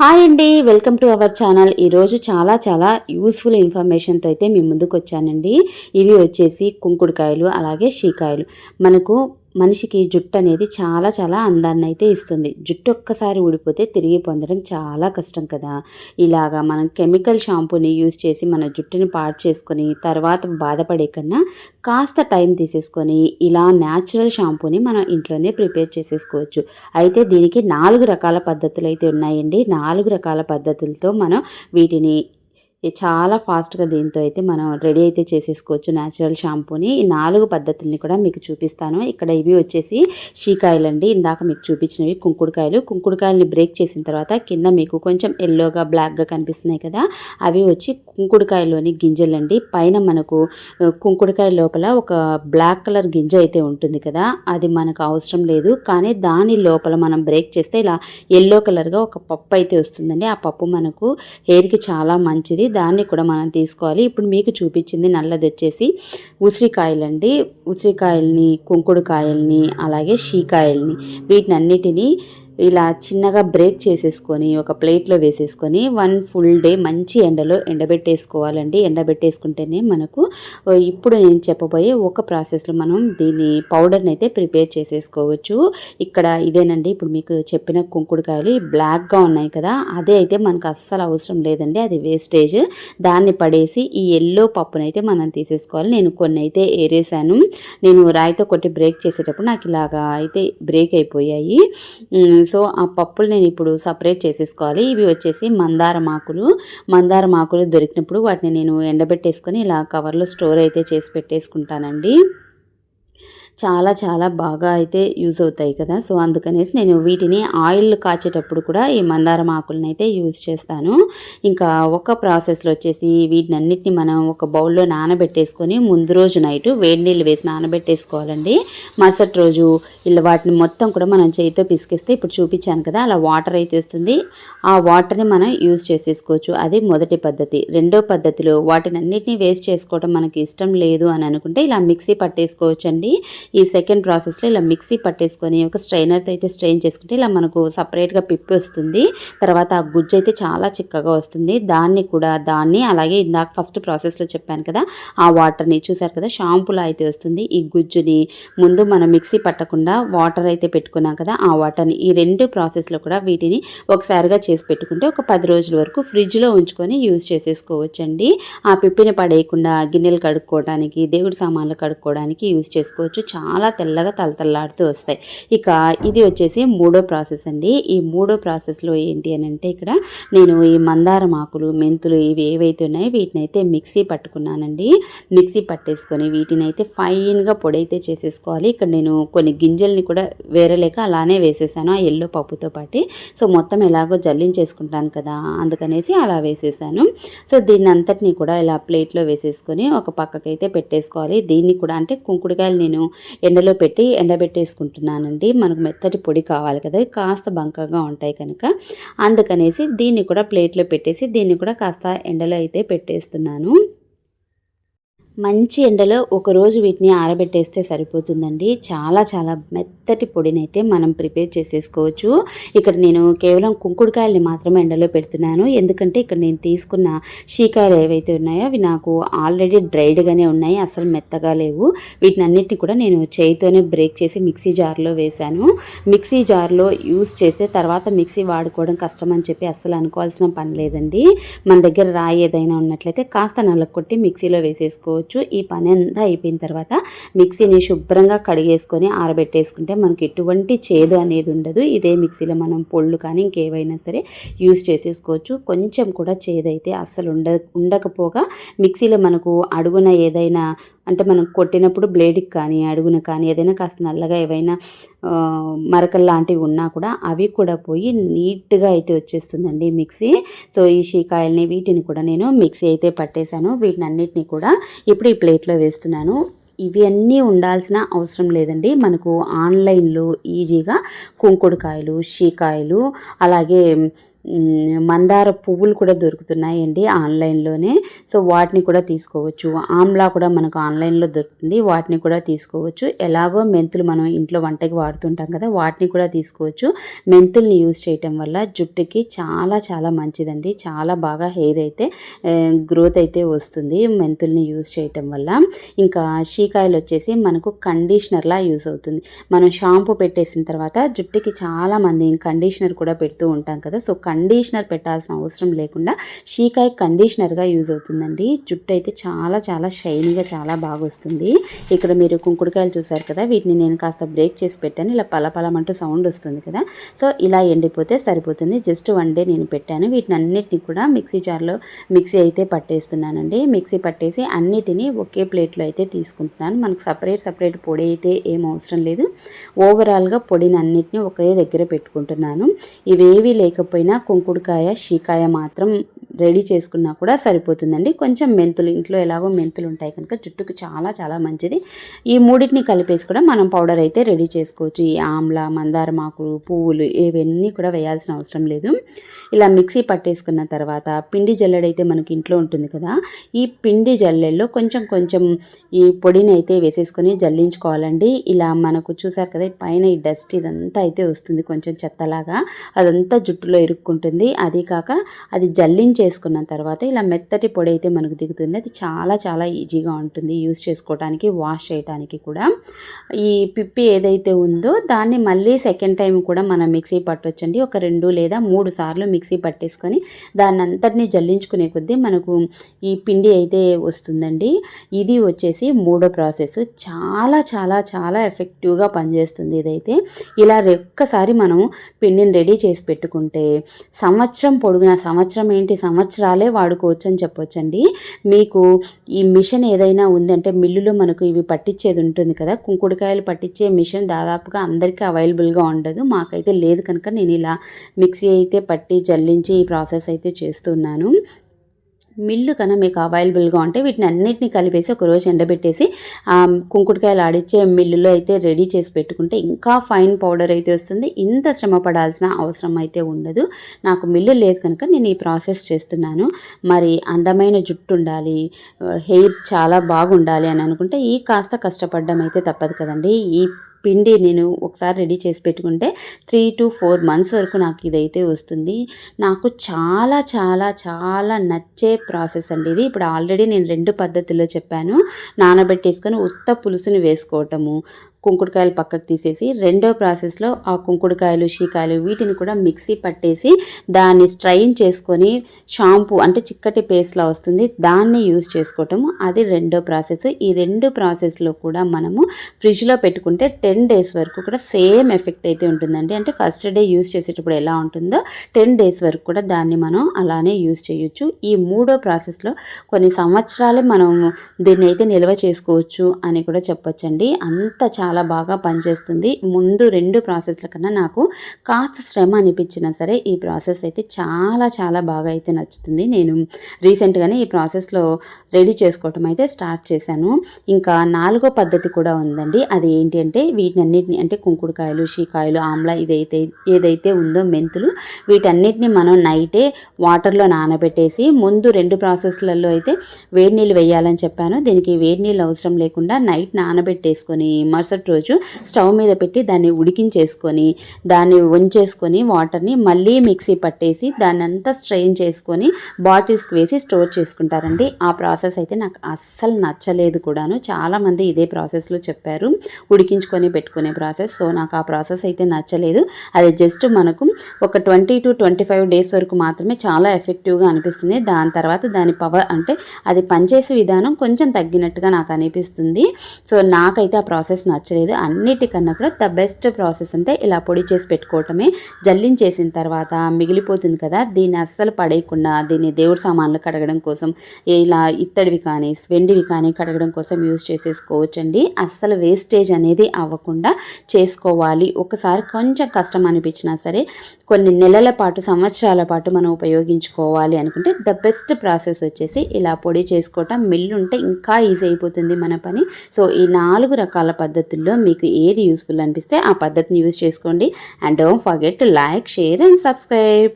Hi అండి welcome to our channel. ఈరోజు చాలా చాలా యూస్ఫుల్ ఇన్ఫర్మేషన్తో అయితే మీ ముందుకు వచ్చానండి. ఇవి వచ్చేసి కుంకుడుకాయలు అలాగే షీకాయలు. మనకు మనిషికి జుట్టు అనేది చాలా చాలా అందాన్ని అయితే ఇస్తుంది. జుట్టు ఒక్కసారి ఊడిపోతే తిరిగి పొందడం చాలా కష్టం కదా. ఇలాగా మనం కెమికల్ షాంపూని యూజ్ చేసి మన జుట్టుని పాడు చేసుకొని తర్వాత బాధపడే కన్నా కాస్త టైం తీసేసుకొని ఇలా న్యాచురల్ షాంపూని మనం ఇంట్లోనే ప్రిపేర్ చేసేసుకోవచ్చు. అయితే దీనికి నాలుగు రకాల పద్ధతులు అయితే ఉన్నాయండి. నాలుగు రకాల పద్ధతులతో మనం వీటిని చాలా ఫాస్ట్గా దీంతో అయితే మనం రెడీ అయితే చేసేసుకోవచ్చు న్యాచురల్ షాంపూని. ఈ నాలుగు పద్ధతుల్ని కూడా మీకు చూపిస్తాను. ఇక్కడ ఇవి వచ్చేసి షీకాయలు అండి ఇందాక మీకు చూపించినవి కుంకుడుకాయలు. కుంకుడుకాయలని బ్రేక్ చేసిన తర్వాత కింద మీకు కొంచెం ఎల్లోగా బ్లాక్గా కనిపిస్తున్నాయి కదా అవి వచ్చి కుంకుడుకాయలోని గింజలండి. పైన మనకు కుంకుడుకాయ లోపల ఒక బ్లాక్ కలర్ గింజ అయితే ఉంటుంది కదా అది మనకు అవసరం లేదు. కానీ దాని లోపల మనం బ్రేక్ చేస్తే ఇలా ఎల్లో కలర్గా ఒక పప్పు అయితే వస్తుందండి. ఆ పప్పు మనకు హెయిర్కి చాలా మంచిది. దాన్ని కూడా మనం తీసుకోవాలి. ఇప్పుడు మీకు చూపించింది నల్లది వచ్చేసి ఉసిరికాయలండి. ఉసిరికాయల్ని కుంకుడుకాయల్ని అలాగే షీకాయల్ని వీటిని అన్నిటినీ ఇలా చిన్నగా బ్రేక్ చేసేసుకొని ఒక ప్లేట్లో వేసేసుకొని వన్ ఫుల్ డే మంచి ఎండలో ఎండబెట్టేసుకోవాలండి. ఎండబెట్టేసుకుంటేనే మనకు ఇప్పుడు నేను చెప్పబోయే ఒక ప్రాసెస్లో మనం దీని పౌడర్ని అయితే ప్రిపేర్ చేసేసుకోవచ్చు. ఇక్కడ ఇదేనండి ఇప్పుడు మీకు చెప్పిన కుంకుడుకాయలు బ్లాక్గా ఉన్నాయి కదా అదే అయితే మనకు అస్సలు అవసరం లేదండి. అది వేస్టేజ్ దాన్ని పడేసి ఈ ఎల్లో పప్పునైతే మనం తీసేసుకోవాలి. నేను కొన్ని అయితే ఏరేసాను. నేను రాయితో కొట్టి బ్రేక్ చేసేటప్పుడు నాకు ఇలాగా అయితే బ్రేక్ అయిపోయాయి. సో ఆ పప్పులు నేను ఇప్పుడు సపరేట్ చేసేసుకోవాలి. ఇవి వచ్చేసి మందారం ఆకులు మందారం ఆకులు దొరికినప్పుడు వాటిని నేను ఎండబెట్టేసుకొని ఇలా కవర్లో స్టోర్ అయితే చేసి పెట్టేసుకుంటానండి. చాలా చాలా బాగా అయితే యూజ్ అవుతాయి కదా. సో అందుకనేసి నేను వీటిని ఆయిల్ కాచేటప్పుడు కూడా ఈ మందారం ఆకులను అయితే యూజ్ చేస్తాను. ఇంకా ఒక ప్రాసెస్లో వచ్చేసి వీటిని అన్నిటిని మనం ఒక బౌల్లో నానబెట్టేసుకొని ముందు రోజు నైట్ వేడి నీళ్ళు వేసి నానబెట్టేసుకోవాలండి. మరుసటి రోజు ఇలా వాటిని మొత్తం కూడా మనం చేయితో పిసికిస్తే ఇప్పుడు చూపించాను కదా అలా వాటర్ అయితే వస్తుంది. ఆ వాటర్ని మనం యూజ్ చేసేసుకోవచ్చు. అది మొదటి పద్ధతి. రెండో పద్ధతిలో వాటిని అన్నిటినీ వేస్ట్ చేసుకోవడం మనకి ఇష్టం లేదు అని అనుకుంటే ఇలా మిక్సీ పట్టేసుకోవచ్చండి. ఈ సెకండ్ ప్రాసెస్లో ఇలా మిక్సీ పట్టేసుకొని ఒక స్ట్రైనర్తో అయితే స్ట్రెయిన్ చేసుకుంటే ఇలా మనకు సపరేట్గా పిప్పి వస్తుంది. తర్వాత ఆ గుజ్జు అయితే చాలా చిక్కగా వస్తుంది. దాన్ని కూడా దాన్ని అలాగే ఇందాక ఫస్ట్ ప్రాసెస్లో చెప్పాను కదా ఆ వాటర్ని చూసారు కదా షాంపూలా అయితే వస్తుంది. ఈ గుజ్జుని ముందు మనం మిక్సీ పట్టకుండా వాటర్ అయితే పెట్టుకున్నాం కదా ఆ వాటర్ని ఈ రెండు ప్రాసెస్లో కూడా వీటిని ఒకసారిగా చేసి పెట్టుకుంటే ఒక పది రోజుల వరకు ఫ్రిడ్జ్లో ఉంచుకొని యూజ్ చేసేసుకోవచ్చండి. ఆ పిప్పిని పడేయకుండా గిన్నెలు కడుక్కోవడానికి దేవుడి సామాన్లు కడుక్కోవడానికి యూజ్ చేసుకోవచ్చు. చాలా తెల్లగా తలతల్లాడుతూ వస్తాయి. ఇక ఇది వచ్చేసి మూడో ప్రాసెస్ అండి. ఈ మూడో ప్రాసెస్లో ఏంటి అని అంటే ఇక్కడ నేను ఈ మందారం ఆకులు మెంతులు ఇవి ఏవైతే ఉన్నాయో వీటిని అయితే మిక్సీ పట్టుకున్నానండి. మిక్సీ పట్టేసుకొని వీటిని అయితే ఫైన్గా పొడి అయితే చేసేసుకోవాలి. ఇక్కడ నేను కొన్ని గింజల్ని కూడా వేరలేక అలానే వేసేసాను ఆ ఎల్లో పప్పుతో పాటు. సో మొత్తం ఎలాగో జల్లించేసుకుంటాను కదా అందుకనేసి అలా వేసేసాను. సో దీన్ని అంతటినీ కూడా ఇలా ప్లేట్లో వేసేసుకొని ఒక పక్కకైతే పెట్టేసుకోవాలి. దీన్ని కూడా అంటే కుంకుడుకాయలు నేను ఎండలో పెట్టి ఎండబెట్టేసుకుంటున్నానండి. మనకు మెత్తటి పొడి కావాలి కదా కాస్త బంకగా ఉంటాయి కనుక. అందుకనేసి దీన్ని కూడా ప్లేట్లో పెట్టేసి దీన్ని కూడా కాస్త ఎండలో అయితే పెట్టేస్తున్నాను. మంచి ఎండలో ఒకరోజు వీటిని ఆరబెట్టేస్తే సరిపోతుందండి. చాలా చాలా మెత్తటి పొడిని అయితే మనం ప్రిపేర్ చేసేసుకోవచ్చు. ఇక్కడ నేను కేవలం కుంకుడుకాయల్ని మాత్రమే ఎండలో పెడుతున్నాను. ఎందుకంటే ఇక్కడ నేను తీసుకున్న షీకాయలు ఏవైతే ఉన్నాయో అవి నాకు ఆల్రెడీ డ్రైడ్గానే ఉన్నాయి. అసలు మెత్తగా లేవు. వీటిని అన్నిటిని కూడా నేను చేయితోనే బ్రేక్ చేసి మిక్సీ జార్లో వేశాను. మిక్సీ జార్లో యూస్ చేస్తే తర్వాత మిక్సీ వాడుకోవడం కష్టం అని చెప్పి అస్సలు అనుకోవాల్సిన పని లేదండి. మన దగ్గర రాయి ఏదైనా ఉన్నట్లయితే కాస్త నల్లకొట్టి మిక్సీలో వేసేసుకోవచ్చు. చేసుకోవచ్చు ఈ పని అంతా అయిపోయిన తర్వాత మిక్సీని శుభ్రంగా కడిగేసుకొని ఆరబెట్టేసుకుంటే మనకి ఎటువంటి చేదు అనేది ఉండదు. ఇదే మిక్సీలో మనం పొళ్ళు కానీ ఇంకేవైనా సరే యూస్ చేసేసుకోవచ్చు. కొంచెం కూడా చేదైతే అస్సలు ఉండ ఉండకపోగా మిక్సీలో మనకు అడుగున ఏదైనా అంటే మనం కొట్టినప్పుడు బ్లేడ్కి కానీ అడుగున కానీ ఏదైనా కాస్త నల్లగా ఏవైనా మరకలు లాంటివి ఉన్నా కూడా అవి కూడా పోయి నీట్గా అయితే వచ్చేస్తుందండి మిక్సీ. సో ఈ షీకాయల్ని వీటిని కూడా నేను మిక్సీ అయితే పట్టేశాను. వీటిని అన్నిటిని కూడా ఇప్పుడు ఈ ప్లేట్లో వేస్తున్నాను. ఇవి అన్నీ ఉండాల్సిన అవసరం లేదండి. మనకు ఆన్లైన్లో ఈజీగా కుంకుడుకాయలు షీకాయలు అలాగే మందార పువ్వులు కూడా దొరుకుతున్నాయండి ఆన్లైన్లోనే. సో వాటిని కూడా తీసుకోవచ్చు. ఆమ్లా కూడా మనకు ఆన్లైన్లో దొరుకుతుంది. వాటిని కూడా తీసుకోవచ్చు. ఎలాగో మెంతులు మనం ఇంట్లో వంటకి వాడుతుంటాం కదా వాటిని కూడా తీసుకోవచ్చు. మెంతుల్ని యూజ్ చేయటం వల్ల జుట్టుకి చాలా చాలా మంచిదండి. చాలా బాగా హెయిర్ అయితే గ్రోత్ అయితే వస్తుంది మెంతుల్ని యూజ్ చేయటం వల్ల. ఇంకా షీకాయలు వచ్చేసి మనకు కండిషనర్లా యూజ్ అవుతుంది. మనం షాంపూ పెట్టేసిన తర్వాత జుట్టుకి చాలామంది కండిషనర్ కూడా పెడుతూ ఉంటాం కదా సో కండిషనర్ పెట్టాల్సిన అవసరం లేకుండా షీకాయ కండిషనర్గా యూజ్ అవుతుందండి. జుట్టు అయితే చాలా చాలా షైనీగా చాలా బాగా వస్తుంది. ఇక్కడ మీరు కుంకుడుకాయలు చూసారు కదా వీటిని నేను కాస్త బ్రేక్ చేసి పెట్టాను. ఇలా పలపలమంటూ సౌండ్ వస్తుంది కదా. సో ఇలా ఎండిపోతే సరిపోతుంది. జస్ట్ వన్ డే నేను పెట్టాను. వీటిని అన్నిటిని కూడా మిక్సీ జార్లో మిక్సీ అయితే పట్టేస్తున్నానండి. మిక్సీ పట్టేసి అన్నిటినీ ఒకే ప్లేట్లో అయితే తీసుకుంటున్నాను. మనకు సపరేట్ సపరేట్ పొడి అయితే ఏం అవసరం లేదు. ఓవరాల్గా పొడిని అన్నిటిని ఒకే దగ్గర పెట్టుకుంటున్నాను. ఇవేవి లేకపోయినా కుంకుడుకాయ షీకాయ మాత్రం రెడీ చేసుకున్నా కూడా సరిపోతుందండి. కొంచెం మెంతులు ఇంట్లో ఎలాగో మెంతులు ఉంటాయి కనుక జుట్టుకు చాలా చాలా మంచిది. ఈ మూడింటిని కలిపేసి కూడా మనం పౌడర్ అయితే రెడీ చేసుకోవచ్చు. ఈ ఆమ్ల మందారమాకు పువ్వులు ఇవన్నీ కూడా వేయాల్సిన అవసరం లేదు. ఇలా మిక్సీ పట్టేసుకున్న తర్వాత పిండి జల్లెడైతే మనకి ఇంట్లో ఉంటుంది కదా ఈ పిండి జల్లెల్లో కొంచెం కొంచెం ఈ పొడిని అయితే వేసేసుకొని జల్లించుకోవాలండి. ఇలా మనకు చూసారు కదా పైన ఈ డస్ట్ ఇదంతా అయితే వస్తుంది కొంచెం చెత్తలాగా. అదంతా జుట్టులో ఇరుక్కుంటుంది. అది కాక అది జల్లించే వేసుకున్న తర్వాత ఇలా మెత్తటి పొడి అయితే మనకు దిగుతుంది. అది చాలా చాలా ఈజీగా ఉంటుంది యూస్ చేసుకోవడానికి వాష్ చేయడానికి కూడా. ఈ పిప్పి ఏదైతే ఉందో దాన్ని మళ్ళీ సెకండ్ టైం కూడా మనం మిక్సీ పట్టొచ్చండి. ఒక రెండు లేదా మూడు సార్లు మిక్సీ పట్టేసుకొని దాన్ని అంతటినీ జల్లించుకునే కొద్దీ మనకు ఈ పిండి అయితే వస్తుందండి. ఇది వచ్చేసి మూడో ప్రాసెస్. చాలా చాలా చాలా ఎఫెక్టివ్గా పనిచేస్తుంది ఇదైతే. ఇలా ఒక్కసారి మనం పిండిని రెడీ చేసి పెట్టుకుంటే సంవత్సరం పొడుగున సంవత్సరం ఏంటి సంవత్సరాలే వాడుకోవచ్చు అని చెప్పొచ్చండి. మీకు ఈ మిషన్ ఏదైనా ఉందంటే మిల్లులో మనకు ఇవి పట్టించేది ఉంటుంది కదా కుంకుడుకాయలు పట్టించే మిషన్ దాదాపుగా అందరికీ అవైలబుల్గా ఉండదు. మాకైతే లేదు కనుక నేను ఇలా మిక్సీ అయితే పట్టి జల్లించి ఈ ప్రాసెస్ అయితే చేస్తున్నాను. మిల్లు కన్నా మీకు అవైలబుల్గా ఉంటే వీటిని అన్నిటిని కలిపేసి ఒకరోజు ఎండబెట్టేసి కుంకుడుకాయలు ఆడిచ్చే మిల్లులో అయితే రెడీ చేసి పెట్టుకుంటే ఇంకా ఫైన్ పౌడర్ అయితే వస్తుంది. ఇంత శ్రమ పడాల్సిన అవసరం అయితే ఉండదు. నాకు మిల్లు లేదు కనుక నేను ఈ ప్రాసెస్ చేస్తున్నాను. మరి అందమైన జుట్టు ఉండాలి హెయిర్ చాలా బాగుండాలి అని అనుకుంటే ఈ కాస్త కష్టపడడం అయితే తప్పదు కదండి. ఈ పిండి నేను ఒకసారి రెడీ చేసి పెట్టుకుంటే త్రీ టు ఫోర్ మంత్స్ వరకు నాకు ఇదైతే వస్తుంది. నాకు చాలా చాలా చాలా నచ్చే ప్రాసెస్ అండి ఇది. ఇప్పుడు ఆల్రెడీ నేను రెండు పద్ధతుల్లో చెప్పాను. నానబెట్టేసుకొని ఉత్త పులుసుని వేసుకోవటము కుంకుడుకాయలు పక్కకు తీసేసి రెండో ప్రాసెస్లో ఆ కుంకుడుకాయలు షీకాయలు వీటిని కూడా మిక్సీ పట్టేసి దాన్ని స్ట్రైన్ చేసుకొని షాంపూ అంటే చిక్కటి పేస్ట్లా వస్తుంది. దాన్ని యూజ్ చేసుకోవటము అది రెండో ప్రాసెస్. ఈ రెండు ప్రాసెస్లో కూడా మనము ఫ్రిడ్జ్లో పెట్టుకుంటే టెన్ డేస్ వరకు కూడా సేమ్ ఎఫెక్ట్ అయితే ఉంటుందండి. అంటే ఫస్ట్ డే యూజ్ చేసేటప్పుడు ఎలా ఉంటుందో టెన్ డేస్ వరకు కూడా దాన్ని మనం అలానే యూజ్ చేయొచ్చు. ఈ మూడో ప్రాసెస్లో కొన్ని సంవత్సరాలే మనం దీన్ని అయితే నిల్వ చేసుకోవచ్చు అని కూడా చెప్పొచ్చండి. అంత చాలా చాలా బాగా పనిచేస్తుంది. ముందు రెండు ప్రాసెస్ల కన్నా నాకు కాస్త శ్రమ అనిపించినా సరే ఈ ప్రాసెస్ అయితే చాలా చాలా బాగా అయితే నచ్చుతుంది. నేను రీసెంట్గానే ఈ ప్రాసెస్లో రెడీ చేసుకోవటం అయితే స్టార్ట్ చేశాను. ఇంకా నాలుగో పద్ధతి కూడా ఉందండి. అది ఏంటి అంటే వీటినన్నిటిని అంటే కుంకుడుకాయలు షీకాయలు ఆమ్లా ఇదైతే ఏదైతే ఉందో మెంతులు వీటన్నిటిని మనం నైటే వాటర్లో నానబెట్టేసి ముందు రెండు ప్రాసెస్లలో అయితే వేడి నీళ్ళు వేయాలని చెప్పాను. దీనికి వేడి నీళ్ళు అవసరం లేకుండా నైట్ నానబెట్టేసుకొని మరుసటి రోజు స్టవ్ మీద పెట్టి దాన్ని ఉడికించేసుకొని దాన్ని వంచేసుకొని వాటర్ని మళ్ళీ మిక్సీ పట్టేసి దాన్ని అంతా స్ట్రెయిన్ చేసుకొని బాటిల్స్కి వేసి స్టోర్ చేసుకుంటారండి. ఆ ప్రాసెస్ అయితే నాకు అస్సలు నచ్చలేదు కూడాను. చాలామంది ఇదే ప్రాసెస్లో చెప్పారు. ఉడికించుకొని పెట్టుకునే ప్రాసెస్. సో నాకు ఆ ప్రాసెస్ అయితే నచ్చలేదు. అది జస్ట్ మనకు ఒక twenty two twenty five days వరకు మాత్రమే చాలా ఎఫెక్టివ్గా అనిపిస్తుంది. దాని తర్వాత దాని పవర్ అంటే అది పనిచేసే విధానం కొంచెం తగ్గినట్టుగా నాకు అనిపిస్తుంది. సో నాకైతే ఆ ప్రాసెస్ నచ్చలేదు. అన్నిటికన్నా కూడా ద బెస్ట్ ప్రాసెస్ అంటే ఇలా పొడి చేసి పెట్టుకోవటమే. జల్లించేసిన తర్వాత మిగిలిపోతుంది కదా దీన్ని అస్సలు పడేయకుండా దీన్ని దేవుడి సామాన్లు కడగడం కోసం ఇలా ఇత్తడివి కానీ వెండివి కానీ కడగడం కోసం యూజ్ చేసేసుకోవచ్చండి. అస్సలు వేస్టేజ్ అనేది అవ్వకుండా చేసుకోవాలి. ఒకసారి కొంచెం కష్టం అనిపించినా సరే కొన్ని నెలల పాటు సంవత్సరాల పాటు మనం ఉపయోగించుకోవాలి అనుకుంటే ద బెస్ట్ ప్రాసెస్ వచ్చేసి ఇలా పొడి చేసుకోవటం. మిల్లు ఉంటే ఇంకా ఈజీ అయిపోతుంది మన పని. సో ఈ నాలుగు రకాల పద్ధతులు పద్ధతుల్లో మీకు ఏది యూస్ఫుల్ అనిపిస్తే ఆ పద్ధతిని యూస్ చేసుకోండి. And don't forget to like share and subscribe